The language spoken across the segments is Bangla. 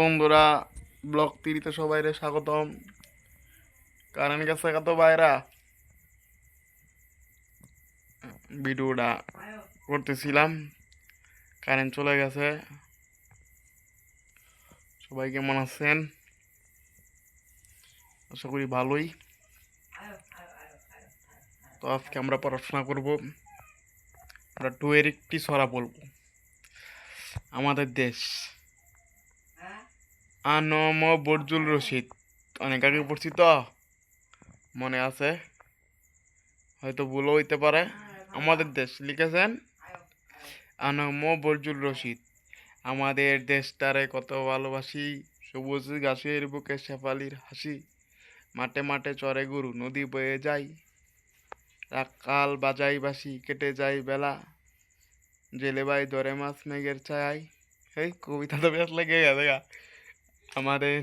বন্ধুরা ব্লক তিরিতে সবাই রে স্বাগতম। কারণ গেছে কত বাইরা ভিডিওটা করতেছিলাম, কারেন্ট চলে গেছে। সবাই কেমন আছেন? আশা করি ভালোই। তো আজকে আমরা পড়াশোনা করব। আমরা টু এর একটি ছড়া বলব আমাদের দেশ। আনম বর্জুল রশিদ। অনেক আগে পড়ছি তো। মনে আছে? হয়তো ভুলও হইতে পারে। আমাদের দেশ লিখেছেন? আনম বর্জুল রশিদ। আমাদের দেশটারে কত ভালোবাসি। সবুজ গাছের বুকে শেফালির হাসি। মাঠে মাঠে চরে গরু, নদী বয়ে যায় রাকাল বাজাই বাসি কেটে যায় বেলা। জেলে বাই ধরে মাছ মেঘের ছায় এই কবিতা তো বেশ লেগে গেছে গা। আমাদের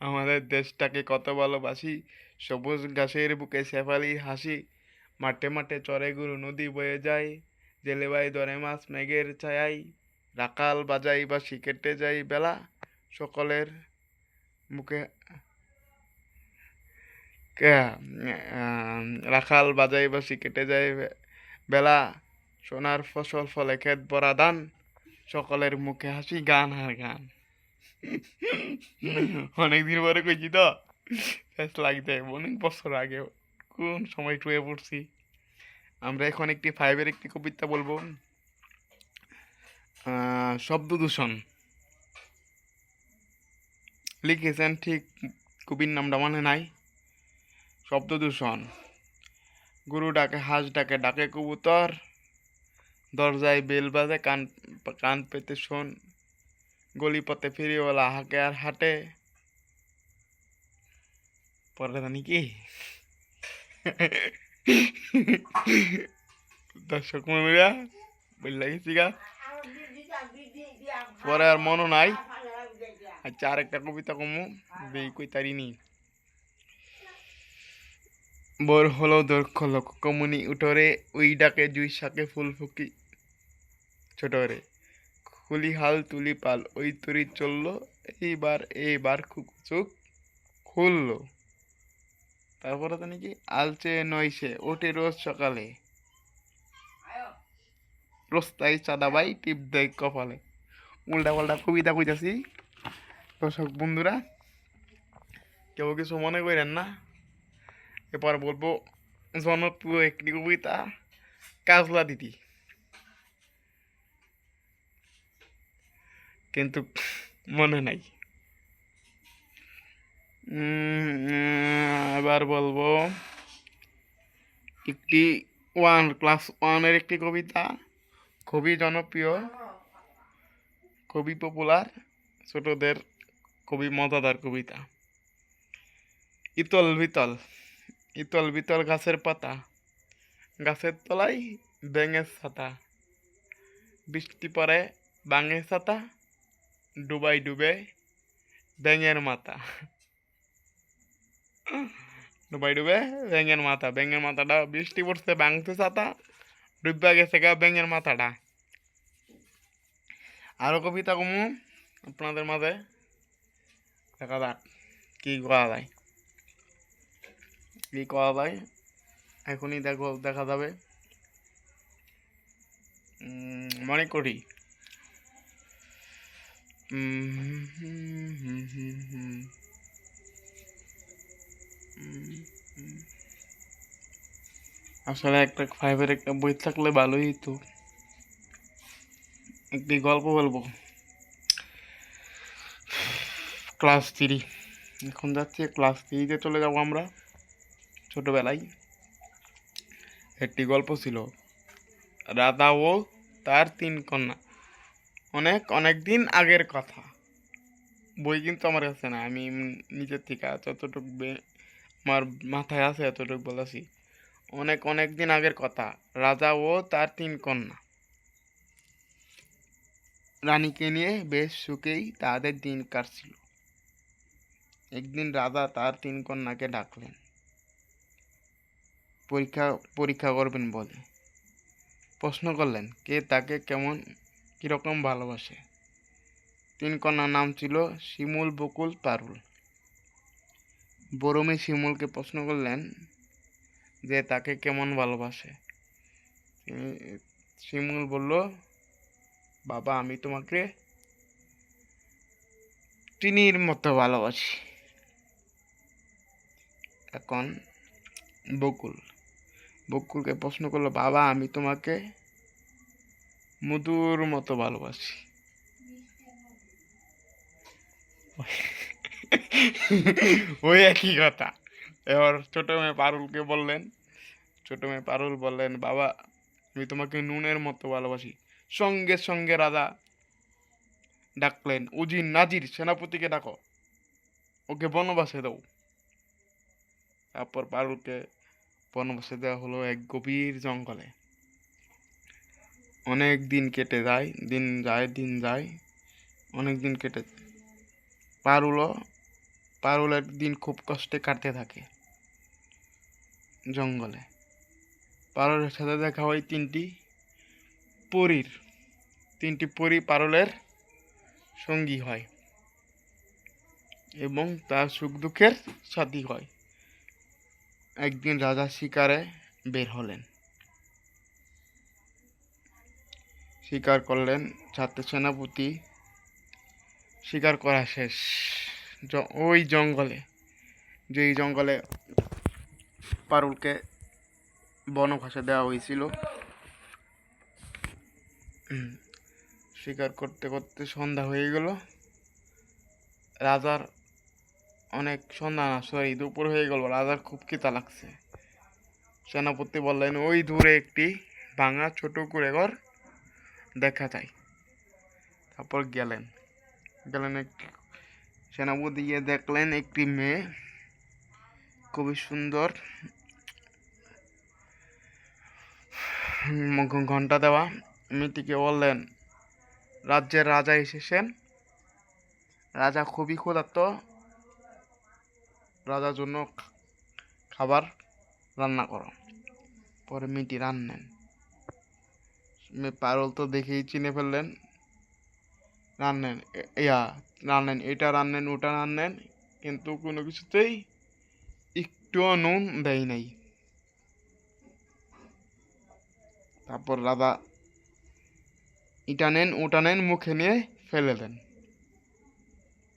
আমাদের দেশটাকে কত ভালোবাসি। সবুজ ঘাসের বুকে শেফালির হাসি, মাঠে মাঠে চরে গুরু নদী বয়ে যায় জেলে বাই ধরে মাছ মেঘের ছায়াই রাকাল বাজাই বাসি কেটে যাই বেলা, সকলের মুখে রাখাল বাজাই বাসি কেটে বে- বেলা, সোনার ফসল ফলে ক্ষেত ভরা ধান, সকলের মুখে হাসি, গান আর গান। অনেকদিন পরে কইছি তো। ফেস লাগতে অনেক বছর আগে কোন সময় টুয়ে পড়ছি। আমরা এখন একটি ফাইভের একটি কবিতা বলব। শব্দ দূষণ লিখেছেন ঠিক কবির নামটা মনে নাই। শব্দ দূষণ গরু ডাকে, হাঁস ডাকে ডাকে কবুতর। দরজায় বেল বাজে, কান কান পেতে শোন। গলিপথে ফেরিওয়ালা হাঁকে আর হাঁটে। পরে জানি কি? দর্শক মনুরা বললে গেছি গা। পরে আর মনও নাই। আচ্ছা আর একটা কবিতা কমু, বেই কই তারিনি বোর হলো দর্খ লোক, কমুনি উঠরে, উই ডাকে জুই শাকে ফুল ফুকি ছোটরে। খুলি হাল তুলি পাল ওই তরি চলল, এইবার এইবার চোখ খুললো। তারপরে তো নাকি আলচে নয়সে ওঠে রোজ সকালে। রোস্তাই চাঁদাবাই টিপ দেয় কপালে। উল্টা পাল্টা কবিতা কইতাছি। দর্শক বন্ধুরা, কেউ কিছু মনে করেন না? এবার বলব, জনপ্রিয় একটি কবিতা, কাজলা দিদি। কিন্তু মনে নাই। এবার বলব, একটি ওয়ান, ক্লাস ওয়ানের একটি কবিতা, খুবই জনপ্রিয়, খুবই পপুলার ছোটদের খুবই মজাদার কবিতা। ইতল বিতল ইতল বিতল গাছের পাতা, গাছের তলায় ব্যাঙের ছাতা, বৃষ্টি পরে বাঙের ছাতা ডুবাই ডুবে ব্যাঙের মাথা ডুবাই ডুবে ব্যাঙের মাথা ব্যাঙের মাথাটা বৃষ্টি পড়ছে বাংতে ছাতা ডুবা গেছে গা ব্যাঙের মাথাটা আরও কবিতা কমু আপনাদের মাঝে দেখা যাক কি করা যায় কি করা যায় এখনই দেখো দেখা যাবে মনে করি উম, হুম, হুম, হুম, হুম। উম, হুম। আসলে একটা ফাইভের একটা বই থাকলে ভালোই হতো একটি গল্প বলব। ক্লাস থ্রি এখন যাচ্ছি ক্লাস থ্রিতে চলে যাব আমরা, ছোটোবেলায়। একটি গল্প ছিল, রাধা ও তার তিন কন্যা। অনেক অনেক দিন আগের কথা। বই কিন্তু আমার কাছে না আমি নিজের থেকে যতটুকু আমার মাথায় আছে এতটুকু বলেছি। অনেক অনেক দিন আগের কথা, রাজা ও তার তিন কন্যা। রানীকে নিয়ে বেশ সুখেই তাদের দিন কাটছিল। একদিন রাজা তার তিন কন্যাকে ডাকলেন। পরীক্ষা পরীক্ষা করবেন বলে। প্রশ্ন করলেন, কে তাকে কেমন কীরকম ভালোবাসে? তিন কন্যার নাম ছিল শিমুল, বকুল পারুল বড় শিমুলকে প্রশ্ন করলেন যে তাকে কেমন ভালোবাসে? শিমুল বলল, বাবা, আমি তোমাকে তিনির মতো ভালোবাসি। এখন বকুল। বকুলকে প্রশ্ন করল, বাবা, আমি তোমাকে মধুর মতো ভালোবাসি। ওই একই কথা। এবার ছোট মেয়ে পারুলকে বললেন, ছোট মেয়ে পারুল বললেন, বাবা, আমি তোমাকে নুনের মতো ভালোবাসি। সঙ্গে সঙ্গে রাজা ডাকলেন উজির নাজির, সেনাপতিকে ডাকো। ওকে বনবাসে দাও। তারপর পারুলকে বনবাসে দেওয়া হলো এক গভীর জঙ্গলে। অনেক দিন কেটে যায়, দিন যায় দিন যায়, অনেক দিন কেটে যায়। পারুলও পারুলের দিন খুব কষ্টে কাটতে থাকে জঙ্গলে পারুলের সাথে দেখা হয় তিনটি পরীর, তিনটি পরী পারুলের সঙ্গী হয় এবং তার সুখ দুঃখের সাথী হয় একদিন রাজা শিকারে বের হলেন শিকার করলেন ছাত্র সেনাপতি। শিকার করা শেষ। ওই জঙ্গলে, যেই জঙ্গলে পারুলকে বনভাষা দেওয়া হয়েছিল। শিকার করতে করতে সন্ধ্যা হয়ে গেল। রাজার অনেক সন্ধ্যা না সরি দুপুর হয়ে গেল, রাজার খুব খিতা লাগছে। সেনাপতি বললেন, ওই দূরে একটি ভাঙা ছোট করে ঘর দেখা যায়। তারপর গেলেন। গেলেন একটি সেনাপতি গিয়ে দেখলেন একটি মেয়ে খুবই সুন্দর। ঘণ্টা দেওয়া। মেয়েটিকে বললেন, রাজ্যের রাজা এসেছেন। রাজা খুবই ক্ষুধার্ত। রাজার জন্য খাবার রান্না করো। পরে মেয়েটি রান্নেন। পারল তো দেখেই চিনে ফেললেন। রান্নেন, এ- ইয়া, রান্নেন, এটা রান্নেন, ওটা রান্নেন, কিন্তু কোনো কিছুতেই একটুও নুন দেয় নাই। তারপর রাজা ইটা নেন ওটা নেন মুখে নিয়ে ফেলে দেন।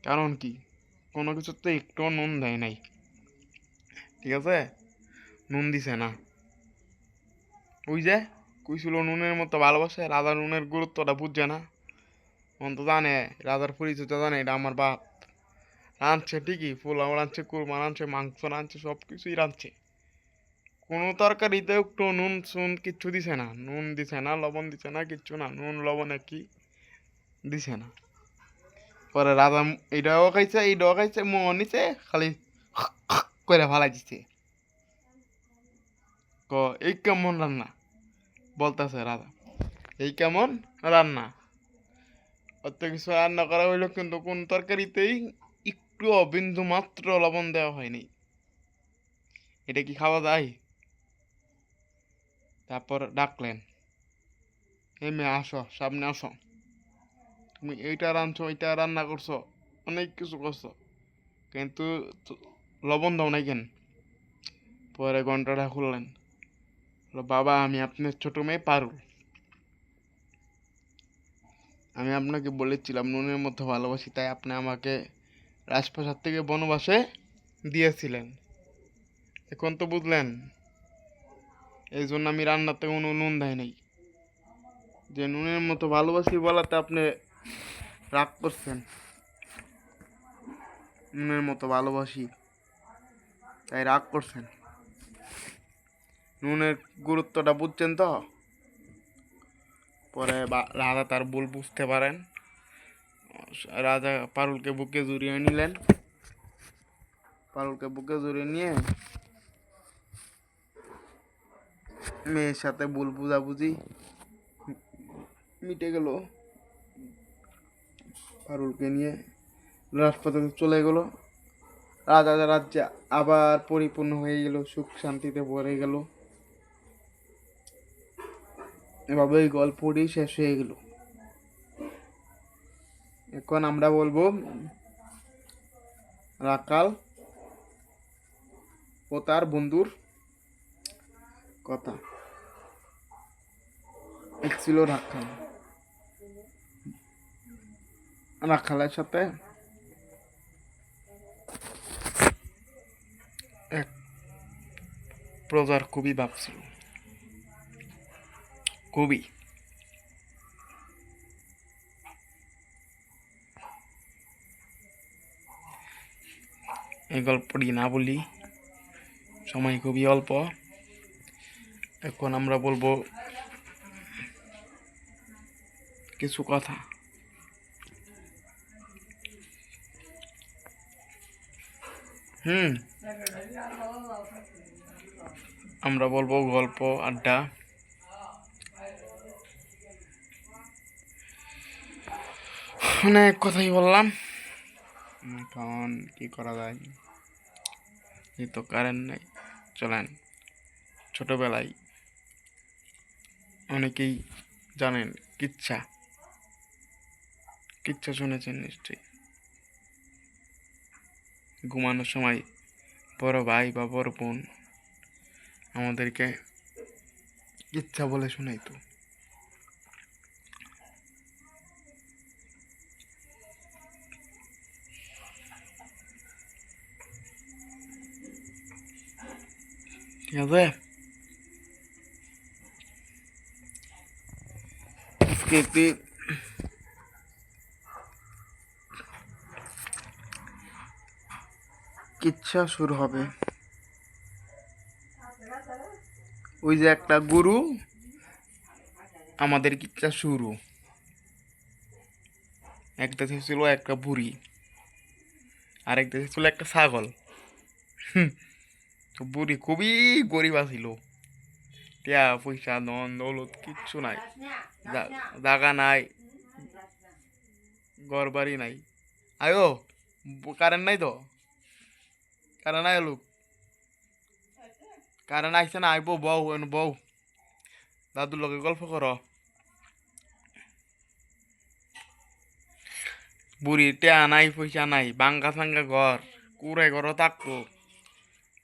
কারণ কি? কোনো কিছুতে একটুও নুন দেয় নাই। ঠিক আছে? নুন দিছে না। ওই যে কুইছিল নুনের মতো ভালোবাসে রাজা নুনের গুরুত্বটা বুঝছে না। অন্ত জানে, রাজার পরিচয়টা জানে, এটা আমার বাপ। রাঁধছে ঠিকই, পোলাও রাঁধছে, কুরমা রাঁধছে, মাংস রাঁধছে সব কিছুই রাঁধছে। কোনো তরকারিতে একটু নুন সুন কিচ্ছু দিছে না। নুন দিছে না, লবণ দিছে না, কিচ্ছু না, নুন, লবণে কি দিছে না। পরে রাজা ম- এইটাও খাইছে এইটাও খাইছে মোহ নিছে, খালি করে ফালাই দিছে ক, এই কেমন রান্না? বলতেছে রাজা এই কেমন? রান্না? অত কিছু রান্না করা হইল কিন্তু কোন তরকারিতেই একটু বিন্দু মাত্র লবণ দেওয়া হয়নি। এটা কি খাওয়া যায়? তারপর ডাকলেন এই মেয়ে আসো, সামনে আসো। তুমি এইটা রাঁধছো, ওইটা রান্না করছ, অনেক কিছু করছ, কিন্তু লবণ দাও নাই কেন? পরে ঘন্টাটা খুললেন। বাবা, আমি আপনার ছোট মেয়ে পারুল। আমি আপনাকে বলেছিলাম, নুনের মতো ভালোবাসি, তাই আপনি আমাকে রাজপ্রাসাদ থেকে বনবাসে দিয়েছিলেন। এখন তো বুঝলেন, এই জন্য আমি রান্নাতে কোনো নুন দেয় নাই। যে নুনের মতো ভালোবাসি বলাতে আপনি রাগ করছেন। নুনের মতো ভালোবাসি, তাই রাগ করছেন। নুনের গুরুত্বটা বুঝছেন তো? পরে রাজা তার ভুল বুঝতে পারেন। রাজা পারুলকে বুকে জড়িয়ে নিলেন। পারুলকে বুকে জড়িয়ে নিয়ে মেয়ের সাথে ভুল বুঝাবুঝি মিটে গেল। পারুলকে নিয়ে রাজপথে চলে গেল। রাজা রাজ্যে আবার পরিপূর্ণ হয়ে গেল, সুখ শান্তিতে ভরে গেল। এভাবে এই গল্পটি শেষ হয়ে গেল। এখন আমরা বলব, রাকাল ও তার বন্ধুর কথা। এক ছিল রাখাল রাখালের সাথে এক প্রজার খুবই ভাব খুবই এই গল্পটি না বলি সময় খুবই অল্প। এখন আমরা বলব কিছু কথা। হুম। আমরা বলব গল্প, আড্ডা। অনেক কথাই বললাম। এখন কি করা যায়? এই তো কারেন্ট নেই। চলেন, ছোটোবেলায় অনেকেই জানেন কিচ্ছা। কিচ্ছা শুনেছেন নিশ্চয়ই। ঘুমানোর সময় বড় ভাই বা বড় বোন আমাদেরকে ইচ্ছা বলে শোনাইতো। ঠিক আছে একটি কিচ্ছা শুরু হবে। ওই যে একটা গরু আমাদের কিচ্ছা শুরু। একটা ছিল একটা বুড়ি আর একটা ছিল একটা ছাগল। হুম, তো বুড়ি খুবই গরিব আছিল। টিয়া পয়সা, ধন, দৌলত, কিচ্ছু নাই। জাগা নাই ঘর বাড়ি নাই। আয়ো কারেন্ট নাই তো? কারেন্ট নাই লোক কারেন্ট আইসে না? আইব বউ এনে বউ দাদুর লগে গল্প কর বুড়ি টেয়া নাই পয়সা নাই। বাঙ্গা সাঙ্গা ঘর কুড়ে ঘর থাকতো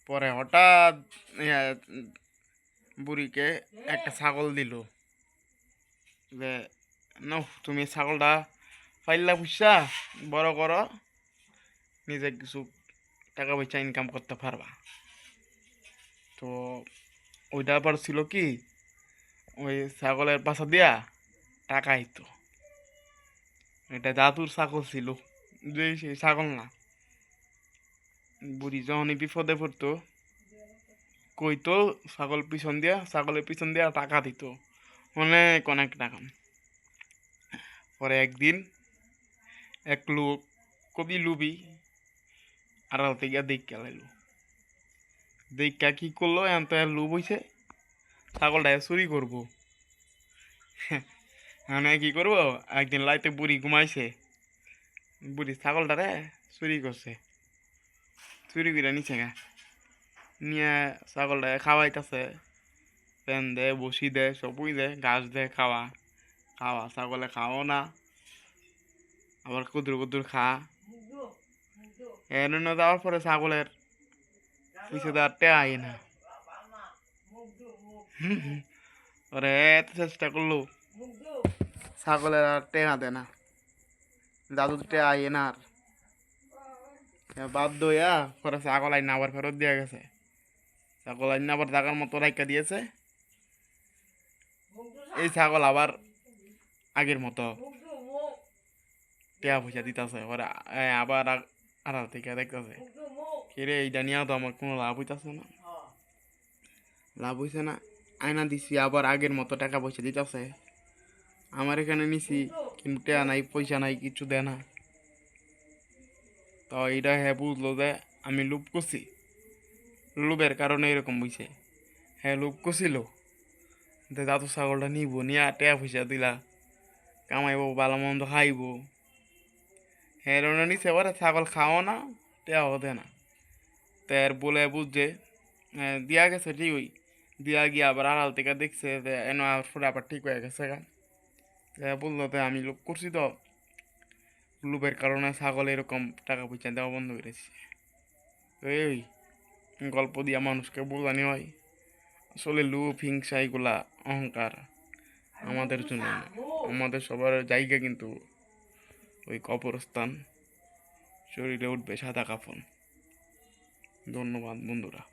পরে হঠাৎ বুড়িকে একটা ছাগল দিল। যে ন তুমি ছাগলটা ফাইল্লা পুষা বড় করো, নিজে কিছু টাকা পয়সা ইনকাম করতে পারবা। তো ওইটা আবার ছিল কি, ওই ছাগলের পাশা দিয়া টাকা আইতো। এটা দাদুর ছাগল ছিল যে সেই ছাগল না। বুড়ি যখনই বিপদে পড়তো। কইতো, ছাগল পিছন দিয়া, ছাগলের পিছন দিয়া টাকা দিত। অনেক অনেক টাকা। পরে একদিন এক লোক কবি লুবি আড়াল থেকে দেখা লাইলো। দেখা কি করল? এখন তো লোভ হইছে ছাগলটা চুরি করব। মানে কি করব? একদিন লাইতে বুড়ি ঘুমাইছে, বুড়ি ছাগলটারে চুরি করছে। চুরি করে নিচে গা। নিয়ে ছাগলটা খাওয়াইতেছে। পেন দে, বসি দে, সবই দে, ঘাস দে, খাওয়া। খাওয়া, ছাগলে খাওয়াও না। আবার কুদুর কুদুর খা। এর যাওয়ার পরে ছাগলের আর টেয়া আই না। ওরে, এত চেষ্টা করল। ছাগলের আর টেয়া দে না। দাদু টেয়া আই না আর বাধ্য হইয়া পরে ছাগল আইন আবার ফেরত দিয়ে গেছে। ছাগল আইন আবার জাগার মতো রাইকা দিয়েছে। এই ছাগল আবার আগের মতো টেয়া পয়সা দিতেছে এ, আবার আড়াল থেকে দেখতেছে। কিরে এইটা নিয়েও তো আমার কোনো লাভ হইতাছে না। লাভ হইছে না। আয়না দিছি আবার আগের মতো টাকা পয়সা দিতেছে। আমার এখানে নিছি কিন্তু টেয়া নাই পয়সা নাই কিছু দেয় না। তো এইটা হ্যাঁ বুঝলো যে আমি লুপ করছি। লোভের কারণে এরকম বুঝছে হ্যাঁ লুপ করছিল। যে দাদু ছাগলটা নিব, নিয়ে টেয়া পয়সা দিলা। কামাইব ভালো মন্দ খাইব। হ্যাঁ রোনা নিছে, এবারে ছাগল খাও না টেয়াও দে না। তার বলে বুঝছে দিয়া গেছে ঠিকই। দিয়া গিয়ে আবার আড়াল থেকে দেখছে এনে ফুলে আবার ঠিক হয়ে গেছে তা বলল তো আমি লোক করছি তো। লোভের কারণে ছাগল এরকম টাকা পয়সা দেওয়া বন্ধ করেছে। এই, গল্প দিয়া মানুষকে বোঝানি হয়। আসলে লোভ হিংসা এগুলা অহংকার আমাদের জন্য আমাদের সবার জায়গা কিন্তু ওই কবরস্থান। শরীরে উঠবে সাদা কাফন। ধন্যবাদ বন্ধুরা।